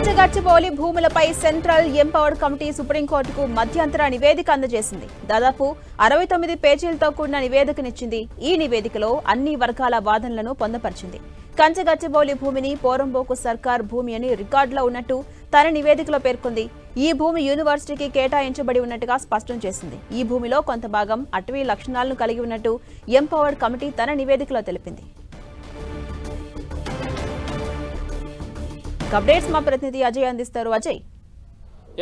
కంచగచ్చిబౌలి భూములపై central empowered committee సుప్రీంకోర్టుకు మధ్యంతర నివేదిక అందజేసింది. దాదాపు అరవై తొమ్మిది పేజీలతో కూడిన నివేదికనిచ్చింది. ఈ నివేదికలో అన్ని వర్గాల వాదనలను పొందపరిచింది. కంచగచ్చిబౌలి భూమిని పోరంబోకు సర్కార్ భూమి అని రికార్డులో ఉన్నట్టు తన నివేదికలో పేర్కొంది. ఈ భూమి యూనివర్సిటీకి కేటాయించబడి ఉన్నట్టుగా స్పష్టం చేసింది. ఈ భూమిలో కొంత భాగం అటవీ లక్షణాలను కలిగి ఉన్నట్టు ఎంపవర్డ్ కమిటీ తన నివేదికలో తెలిపింది. అప్డేట్స్ మా ప్రతినిధి అజయ్ అందిస్తారు. అజయ్.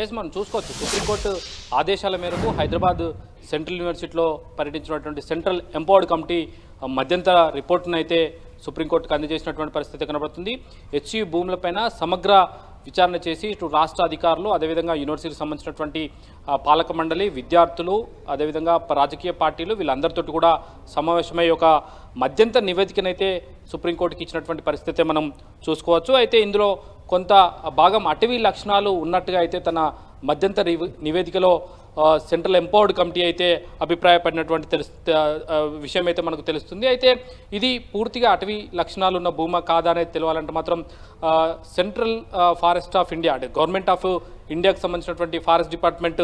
ఎస్ మనం చూసుకోవచ్చు. సుప్రీంకోర్టు ఆదేశాల మేరకు హైదరాబాద్ సెంట్రల్ యూనివర్సిటీలో పర్యటించినటువంటి సెంట్రల్ ఎంపవర్డ్ కమిటీ మధ్యంతర రిపోర్టును అయితే సుప్రీంకోర్టుకు అందజేసినటువంటి పరిస్థితి కనబడుతుంది. హెచ్సి భూములపైన సమగ్ర విచారణ చేసి ఇటు రాష్ట్ర అధికారులు అదేవిధంగా యూనివర్సిటీకి సంబంధించినటువంటి పాలక మండలి విద్యార్థులు అదేవిధంగా రాజకీయ పార్టీలు వీళ్ళందరితోటి కూడా సమావేశమై ఒక మధ్యంతర నివేదికనైతే సుప్రీంకోర్టుకి ఇచ్చినటువంటి పరిస్థితి మనం చూసుకోవచ్చు. అయితే ఇందులో కొంత భాగం అటవీ లక్షణాలు ఉన్నట్టుగా అయితే తన మధ్యంతర నివేదికలో సెంట్రల్ ఎంపవర్డ్ కమిటీ అయితే అభిప్రాయపడినటువంటి తెలుసు విషయం అయితే మనకు తెలుస్తుంది. అయితే ఇది పూర్తిగా అటవీ లక్షణాలు ఉన్న భూమా కాదా అనేది తెలియాలంటే మాత్రం సెంట్రల్ ఫారెస్ట్ ఆఫ్ ఇండియా అంటే గవర్నమెంట్ ఆఫ్ ఇండియాకు సంబంధించినటువంటి ఫారెస్ట్ డిపార్ట్మెంట్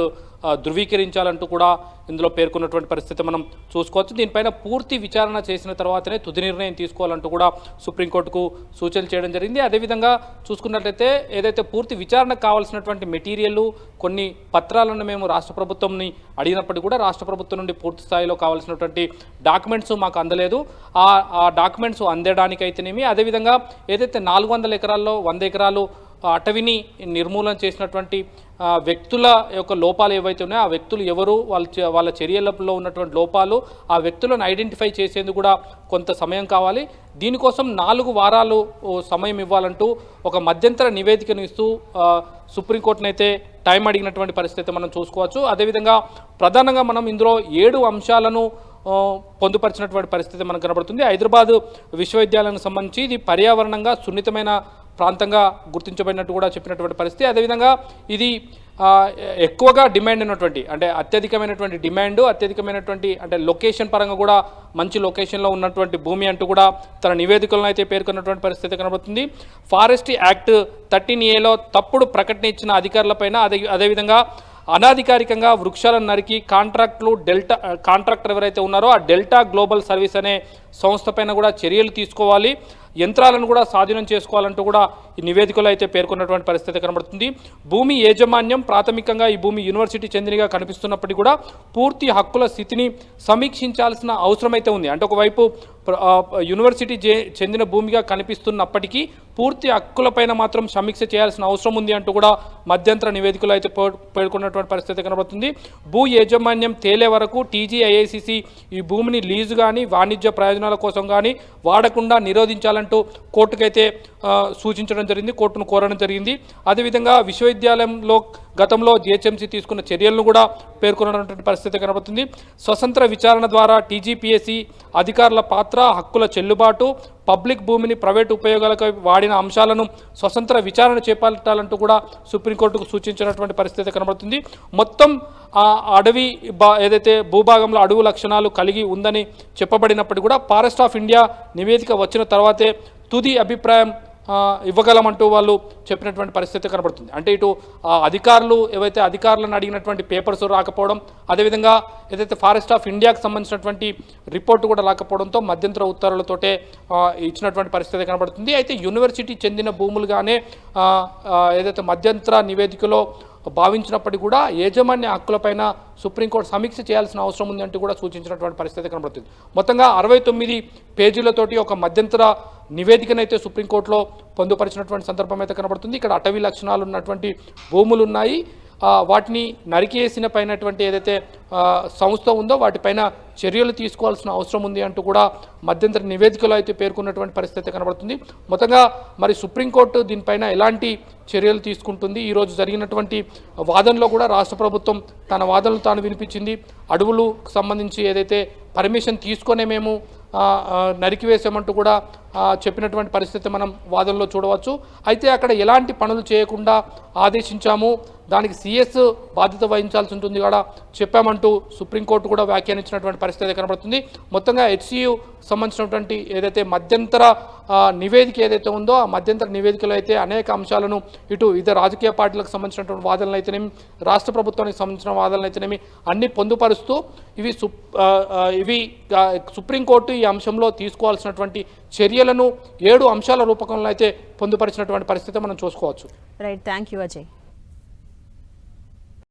ధృవీకరించాలంటూ కూడా ఇందులో పేర్కొన్నటువంటి పరిస్థితి మనం చూసుకోవచ్చు. దీనిపైన పూర్తి విచారణ చేసిన తర్వాతనే తుది నిర్ణయం తీసుకోవాలంటూ కూడా సుప్రీంకోర్టుకు సూచనలు చేయడం జరిగింది. అదేవిధంగా చూసుకున్నట్లయితే ఏదైతే పూర్తి విచారణకు కావాల్సినటువంటి మెటీరియల్ కొన్ని పత్రాలను మేము రాష్ట్ర ప్రభుత్వంని అడిగినప్పటికీ కూడా రాష్ట్ర ప్రభుత్వం నుండి పూర్తి స్థాయిలో కావాల్సినటువంటి డాక్యుమెంట్స్ మాకు అందలేదు. ఆ ఆ డాక్యుమెంట్స్ అందడానికైతేనేమి అదేవిధంగా ఏదైతే నాలుగు వందల ఎకరాల్లో వంద ఎకరాలు అటవిని నిర్మూలన చేసినటువంటి వ్యక్తుల యొక్క లోపాలు ఏవైతే ఉన్నాయో ఆ వ్యక్తులు ఎవరు వాళ్ళ వాళ్ళ చర్యలలో ఉన్నటువంటి లోపాలు ఆ వ్యక్తులను ఐడెంటిఫై చేసేందుకు కూడా కొంత సమయం కావాలి. దీనికోసం నాలుగు వారాలు సమయం ఇవ్వాలంటూ ఒక మధ్యంతర నివేదికను ఇస్తూ ఆ, సుప్రీంకోర్టునైతే టైం అడిగినటువంటి పరిస్థితి మనం చూసుకోవచ్చు. అదేవిధంగా ప్రధానంగా మనం ఇందులో ఏడు అంశాలను పొందుపరిచినటువంటి పరిస్థితి మనకు కనబడుతుంది. హైదరాబాద్ విశ్వవిద్యాలయానికి సంబంధించి ఇది పర్యావరణంగా సున్నితమైన ప్రాంతంగా గుర్తించబడినట్టు కూడా చెప్పినటువంటి పరిస్థితి. అదేవిధంగా ఇది ఎక్కువగా డిమాండ్ ఉన్నటువంటి అంటే అత్యధికమైనటువంటి డిమాండ్ అత్యధికమైనటువంటి అంటే లొకేషన్ పరంగా కూడా మంచి లొకేషన్లో ఉన్నటువంటి భూమి అంటూ కూడా తన నివేదికలను అయితే పేర్కొన్నటువంటి పరిస్థితి కనబడుతుంది. ఫారెస్ట్ యాక్ట్ థర్టీన్ ఏలో తప్పుడు ప్రకటన ఇచ్చిన అధికారులపైన అదే అదేవిధంగా అనాధికారికంగా వృక్షాలను నరికి కాంట్రాక్టులు డెల్టా కాంట్రాక్టర్ ఎవరైతే ఉన్నారో ఆ డెల్టా గ్లోబల్ సర్వీస్ అనే సంస్థ పైన కూడా చర్యలు తీసుకోవాలి. యంత్రాలను కూడా స్వాధీనం చేసుకోవాలంటూ కూడా ఈ నివేదికలో అయితే పేర్కొన్నటువంటి పరిస్థితి కనబడుతుంది. భూమి యాజమాన్యం ప్రాథమికంగా ఈ భూమి యూనివర్సిటీ చెందినగా కనిపిస్తున్నప్పటికీ కూడా పూర్తి హక్కుల స్థితిని సమీక్షించాల్సిన అవసరం అయితే ఉంది. అంటే ఒకవైపు యూనివర్సిటీ చెందిన భూమిగా కనిపిస్తున్నప్పటికీ పూర్తి హక్కులపైన మాత్రం సమీక్ష చేయాల్సిన అవసరం ఉంది అంటూ కూడా మధ్యంతర నివేదికలో అయితే పే- పేర్కొన్నటువంటి పరిస్థితి కనబడుతుంది. భూ యాజమాన్యం తేలే వరకు టీజీఐఐసిసి ఈ భూమిని లీజు కానీ వాణిజ్య ప్రయోజనాల కోసం కానీ వాడకుండా నిరోధించాలని నిరోధించాలంటూ కోర్టుకైతే ఆ, సూచించడం జరిగింది కోర్టును కోరడం జరిగింది. అదేవిధంగా విశ్వవిద్యాలయంలో గతంలో జిహెచ్ఎంసీ తీసుకున్న చర్యలను కూడా పేర్కొన్నటువంటి పరిస్థితి కనబడుతుంది. స్వతంత్ర విచారణ ద్వారా టీజీపీఎస్సీ అధికారుల పాత్ర హక్కుల చెల్లుబాటు పబ్లిక్ భూమిని ప్రైవేట్ ఉపయోగాలకు వాడిన అంశాలను స్వతంత్ర విచారణ చేపట్టాలంటూ కూడా సుప్రీంకోర్టుకు సూచించినటువంటి పరిస్థితి కనబడుతుంది. మొత్తం ఆ అడవి బా ఏదైతే భూభాగంలో అడవు లక్షణాలు కలిగి ఉందని చెప్పబడినప్పటికీ కూడా ఫారెస్ట్ ఆఫ్ ఇండియా నివేదిక వచ్చిన తర్వాతే తుది అభిప్రాయం ఇవ్వగలమంటూ వాళ్ళు చెప్పినటువంటి పరిస్థితి కనబడుతుంది. అంటే ఇటు అధికారులు ఏవైతే అధికారులను అడిగినటువంటి పేపర్స్ రాకపోవడం అదేవిధంగా ఏదైతే ఫారెస్ట్ ఆఫ్ ఇండియాకు సంబంధించినటువంటి రిపోర్ట్ కూడా రాకపోవడంతో మధ్యంతర ఉత్తర్వులతోటే ఇచ్చినటువంటి పరిస్థితి కనబడుతుంది. అయితే యూనివర్సిటీ చెందిన భూములుగానే ఏదైతే మధ్యంతర నివేదికలో భావించినప్పటికీ కూడా యాజమాన్య హక్కులపైన సుప్రీంకోర్టు సమీక్ష చేయాల్సిన అవసరం ఉంది కూడా సూచించినటువంటి పరిస్థితి కనబడుతుంది. మొత్తంగా అరవై తొమ్మిది పేజీలతోటి ఒక మధ్యంతర నివేదికనైతే సుప్రీంకోర్టులో పొందుపరిచినటువంటి సందర్భం అయితే కనబడుతుంది. ఇక్కడ అటవీ లక్షణాలు ఉన్నటువంటి భూములు ఉన్నాయి వాటిని నరికేసిన పైనటువంటి ఏదైతే సంస్థ ఉందో వాటిపైన చర్యలు తీసుకోవాల్సిన అవసరం ఉంది అంటూ కూడా మధ్యంతర నివేదికలో అయితే పేర్కొన్నటువంటి పరిస్థితి కనబడుతుంది. మొత్తంగా మరి సుప్రీంకోర్టు దీనిపైన ఎలాంటి చర్యలు తీసుకుంటుంది? ఈరోజు జరిగినటువంటి వాదనలో కూడా రాష్ట్ర ప్రభుత్వం తన వాదనలు తాను వినిపించింది. అడవులు సంబంధించి ఏదైతే పర్మిషన్ తీసుకొనే మేము నరికివేసామంటూ కూడా చెప్పినటువంటి పరిస్థితి మనం వాదనలో చూడవచ్చు. అయితే అక్కడ ఎలాంటి పనులు చేయకుండా ఆదేశించాము? దానికి సిఎస్ బాధ్యత వహించాల్సి ఉంటుంది కూడా? చెప్పామంటూ సుప్రీంకోర్టు కూడా వ్యాఖ్యానించినటువంటి పరిస్థితి అయితే కనబడుతుంది. మొత్తంగా హెచ్సియు సంబంధించినటువంటి ఏదైతే మధ్యంతర నివేదిక ఏదైతే ఉందో ఆ మధ్యంతర నివేదికలో అయితే అనేక అంశాలను ఇటు ఇతర రాజకీయ పార్టీలకు సంబంధించినటువంటి వాదనలు అయితేనేమి రాష్ట్ర ప్రభుత్వానికి సంబంధించిన వాదనలు అయితేనేమి అన్ని పొందుపరుస్తూ ఇవి ఇవి సుప్రీంకోర్టు ఈ అంశంలో తీసుకోవాల్సినటువంటి చర్యలను ఏడు అంశాల రూపకంలో అయితే పొందుపరిచినటువంటి పరిస్థితి మనం చూసుకోవచ్చు. Right thank you Ajay